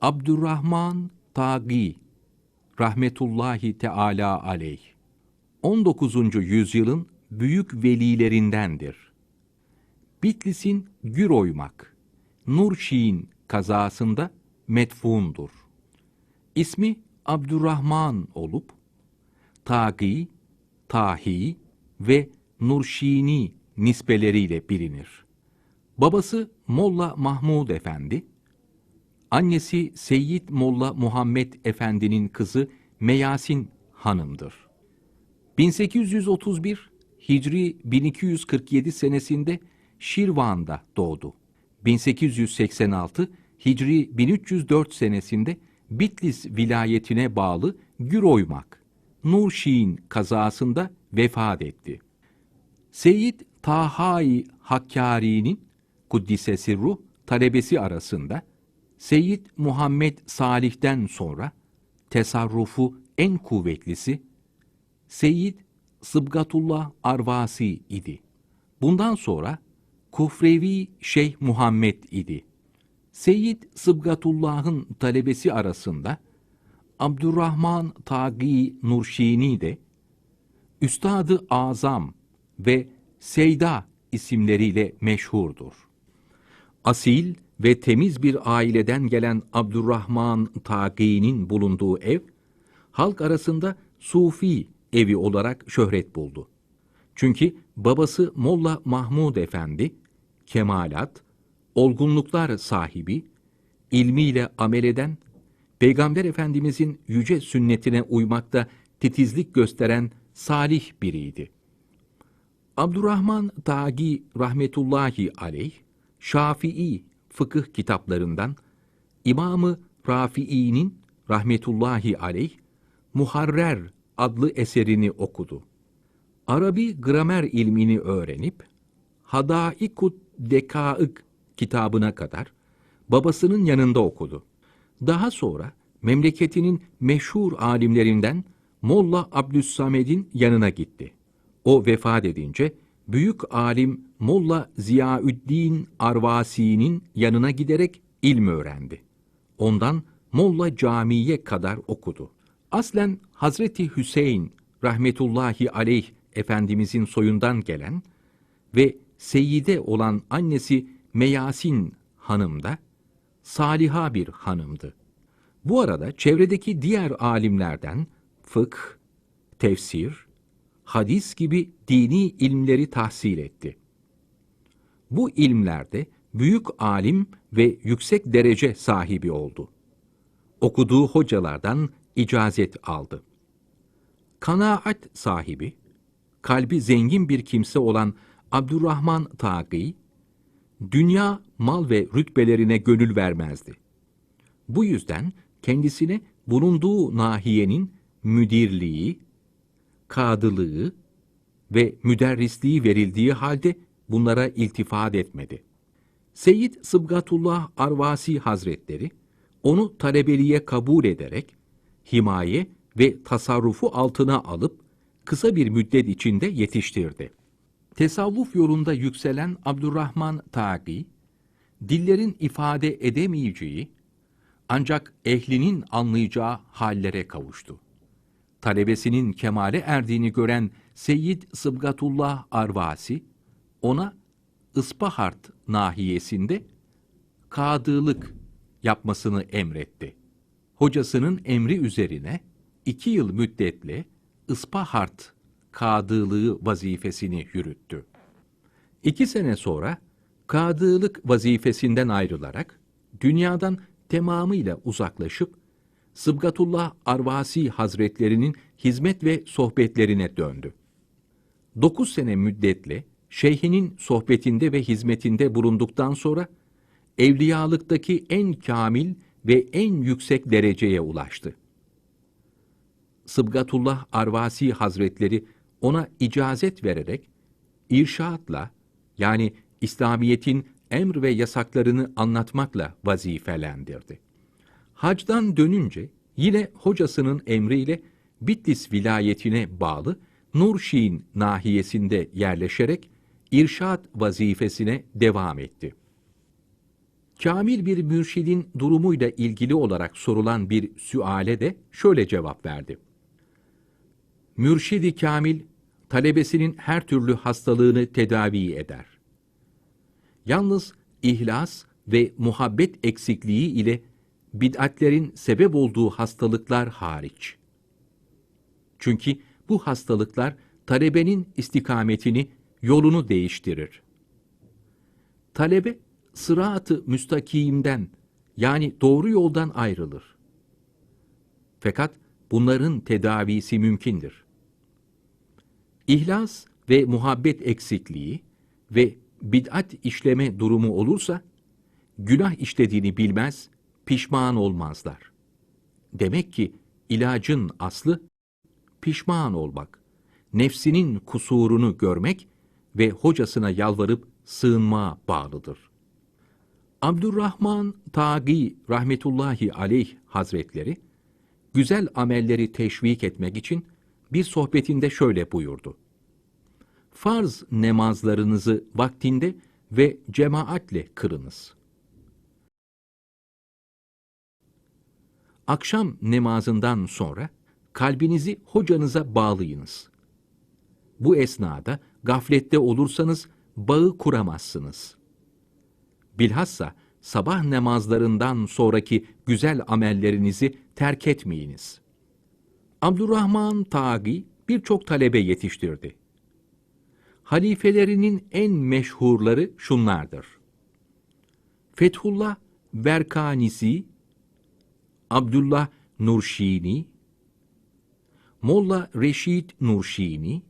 Abdurrahman Tagi rahmetullahi teala aleyh 19. yüzyılın büyük velilerindendir. Bitlis'in Güroymak, Nurşiin kazasında metfundur. İsmi Abdurrahman olup, Tagi, Tahi ve Nurşini nispeleriyle bilinir. Babası Molla Mahmud Efendi, annesi Seyyid Molla Muhammed Efendi'nin kızı Meyasin Hanım'dır. 1831 Hicri 1247 senesinde Şirvan'da doğdu. 1886 Hicri 1304 senesinde Bitlis vilayetine bağlı Güroymak, Nurşiin kazasında vefat etti. Seyyid Tahai Hakkari'nin Kuddise ruh talebesi arasında Seyyid Muhammed Salih'ten sonra tesarrufu en kuvvetlisi Seyyid Sıbgatullah Arvasi idi. Bundan sonra Kufrevi Şeyh Muhammed idi. Seyyid Sıbgatullah'ın talebesi arasında Abdurrahman Tagi Nurşini de Üstadı Azam ve Seyda isimleriyle meşhurdur. Asil ve temiz bir aileden gelen Abdurrahman Tagi'nin bulunduğu ev, halk arasında Sufi evi olarak şöhret buldu. Çünkü babası Molla Mahmud Efendi, kemalat, olgunluklar sahibi, ilmiyle amel eden, Peygamber Efendimizin yüce sünnetine uymakta titizlik gösteren salih biriydi. Abdurrahman Tagi rahmetullahi aleyh, Şafii fıkıh kitaplarından İmamı Rafii'nin rahmetullahi aleyh Muharrer adlı eserini okudu. Arabi gramer ilmini öğrenip Hadaikut Dekaık kitabına kadar babasının yanında okudu. Daha sonra memleketinin meşhur alimlerinden Molla Abdüssamed'in yanına gitti. O vefat edince büyük alim Molla Ziyaüddin Arvasi'nin yanına giderek ilm öğrendi. Ondan Molla Camii'ye kadar okudu. Aslen Hazreti Hüseyin rahmetullahi aleyh Efendimizin soyundan gelen ve Seyyide olan annesi Meyasin hanım da saliha bir hanımdı. Bu arada çevredeki diğer alimlerden fıkh, tefsir, hadis gibi dini ilimleri tahsil etti. Bu ilimlerde büyük alim ve yüksek derece sahibi oldu. Okuduğu hocalardan icazet aldı. Kanaat sahibi, kalbi zengin bir kimse olan Abdurrahman Taği, dünya, mal ve rütbelerine gönül vermezdi. Bu yüzden kendisine bulunduğu nahiyenin müdirliği, kadılığı ve müderrisliği verildiği halde bunlara iltifat etmedi. Seyyid Sıbgatullah Arvasi Hazretleri onu talebeliğe kabul ederek himaye ve tasarrufu altına alıp kısa bir müddet içinde yetiştirdi. Tesavvuf yolunda yükselen Abdurrahman Tagi, dillerin ifade edemeyeceği ancak ehlinin anlayacağı hallere kavuştu. Talebesinin kemale erdiğini gören Seyyid Sıbgatullah Arvasi, ona Ispahart nahiyesinde kadılık yapmasını emretti. Hocasının emri üzerine iki yıl müddetle Ispahart kadılığı vazifesini yürüttü. İki sene sonra kadılık vazifesinden ayrılarak dünyadan tamamıyla uzaklaşıp Sıbgatullah Arvasi Hazretlerinin hizmet ve sohbetlerine döndü. Dokuz sene müddetle şeyhinin sohbetinde ve hizmetinde bulunduktan sonra evliyalıktaki en kamil ve en yüksek dereceye ulaştı. Sıbgatullah Arvasi Hazretleri ona icazet vererek irşaatla yani İslamiyet'in emr ve yasaklarını anlatmakla vazifelendirdi. Hacdan dönünce yine hocasının emriyle Bitlis vilayetine bağlı Nurşin nahiyesinde yerleşerek irşat vazifesine devam etti. Kamil bir mürşidin durumuyla ilgili olarak sorulan bir süale de şöyle cevap verdi. Mürşidi Kamil, talebesinin her türlü hastalığını tedavi eder. Yalnız ihlas ve muhabbet eksikliği ile bid'atlerin sebep olduğu hastalıklar hariç. Çünkü bu hastalıklar talebenin istikametini, yolunu değiştirir. Talebe sırat-ı müstakimden yani doğru yoldan ayrılır. Fakat bunların tedavisi mümkündür. İhlas ve muhabbet eksikliği ve bid'at işleme durumu olursa, günah işlediğini bilmez, pişman olmazlar. Demek ki ilacın aslı pişman olmak, nefsinin kusurunu görmek ve hocasına yalvarıp sığınma bağlıdır. Abdurrahman Tagi rahmetullahi aleyh hazretleri, güzel amelleri teşvik etmek için bir sohbetinde şöyle buyurdu. Farz namazlarınızı vaktinde ve cemaatle kırınız. Akşam namazından sonra kalbinizi hocanıza bağlayınız. Bu esnada gaflette olursanız bağı kuramazsınız. Bilhassa sabah namazlarından sonraki güzel amellerinizi terk etmeyiniz. Abdurrahman Tagi birçok talebe yetiştirdi. Halifelerinin en meşhurları şunlardır. Fethullah Berkanisi, Abdullah Nurşini, Molla Reşit Nurşini,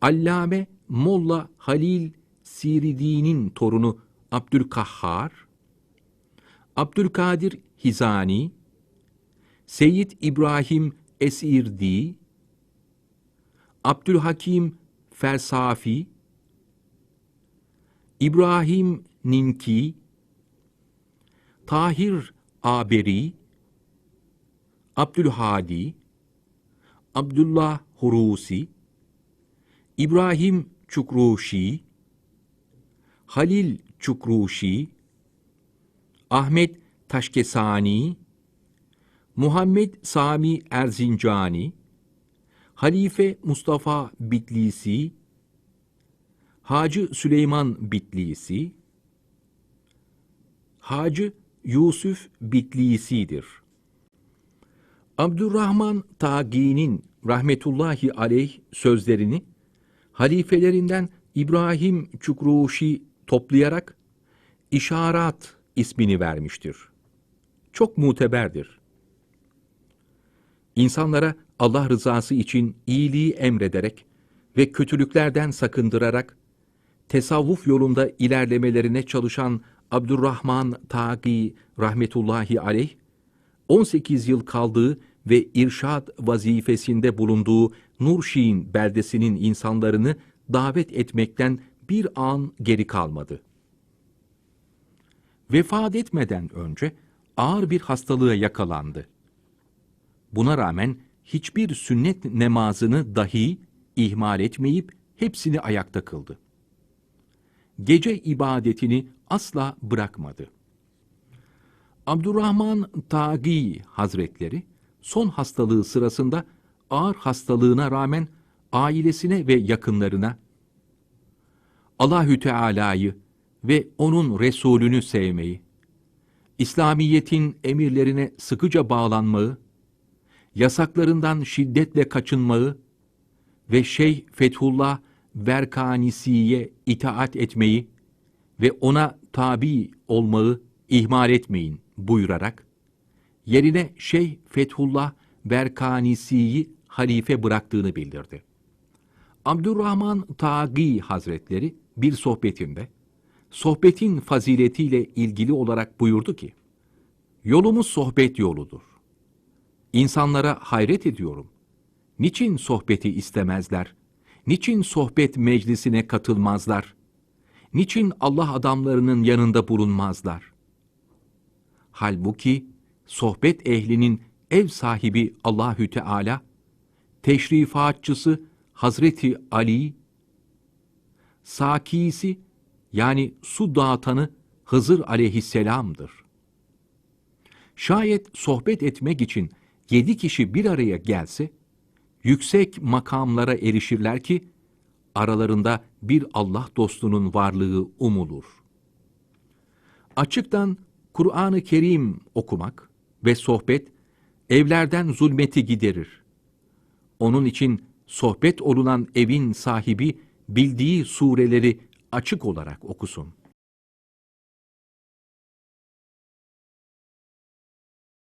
Allame Molla Halil Siridi'nin torunu Abdülkahhar, Abdülkadir Hizani, Seyyid İbrahim Esirdi, Abdülhakim Fersafi, İbrahim Ninki, Tahir Aberi, Abdülhadi, Abdullah Hurusi, İbrahim Çukruşi, Halil Çukruşi, Ahmet Taşkesani, Muhammed Sami Erzincani, Halife Mustafa Bitlisi, Hacı Süleyman Bitlisi, Hacı Yusuf Bitlisi'dir. Abdurrahman Tagi'nin rahmetullahi aleyh sözlerini halifelerinden İbrahim Çukruşi toplayarak İşarat ismini vermiştir. Çok muteberdir. İnsanlara Allah rızası için iyiliği emrederek ve kötülüklerden sakındırarak tesavvuf yolunda ilerlemelerine çalışan Abdurrahman Tagi rahmetullahi aleyh 18 yıl kaldığı ve irşad vazifesinde bulunduğu Nurşin beldesinin insanlarını davet etmekten bir an geri kalmadı. Vefat etmeden önce ağır bir hastalığa yakalandı. Buna rağmen hiçbir sünnet namazını dahi ihmal etmeyip hepsini ayakta kıldı. Gece ibadetini asla bırakmadı. Abdurrahman Tagi Hazretleri son hastalığı sırasında ağır hastalığına rağmen ailesine ve yakınlarına Allahü Teala'yı ve onun Resulünü sevmeyi, İslamiyetin emirlerine sıkıca bağlanmayı, yasaklarından şiddetle kaçınmayı ve Şeyh Fethullah Verkanisi'ye itaat etmeyi ve ona tabi olmayı ihmal etmeyin buyurarak, yerine Şeyh Fethullah Berkanisi'yi halife bıraktığını bildirdi. Abdurrahman Tagi Hazretleri bir sohbetinde, sohbetin faziletiyle ilgili olarak buyurdu ki, Yolumuz sohbet yoludur. İnsanlara hayret ediyorum. Niçin sohbeti istemezler? Niçin sohbet meclisine katılmazlar? Niçin Allah adamlarının yanında bulunmazlar? Halbuki sohbet ehlinin ev sahibi Allahü Teala, teşrifatçısı Hazreti Ali, sakisi yani su dağıtanı Hızır aleyhisselam'dır. Şayet sohbet etmek için yedi kişi bir araya gelse, yüksek makamlara erişirler ki, aralarında bir Allah dostunun varlığı umulur. Açıktan Kur'an-ı Kerim okumak ve sohbet, evlerden zulmeti giderir. Onun için sohbet olunan evin sahibi bildiği sureleri açık olarak okusun.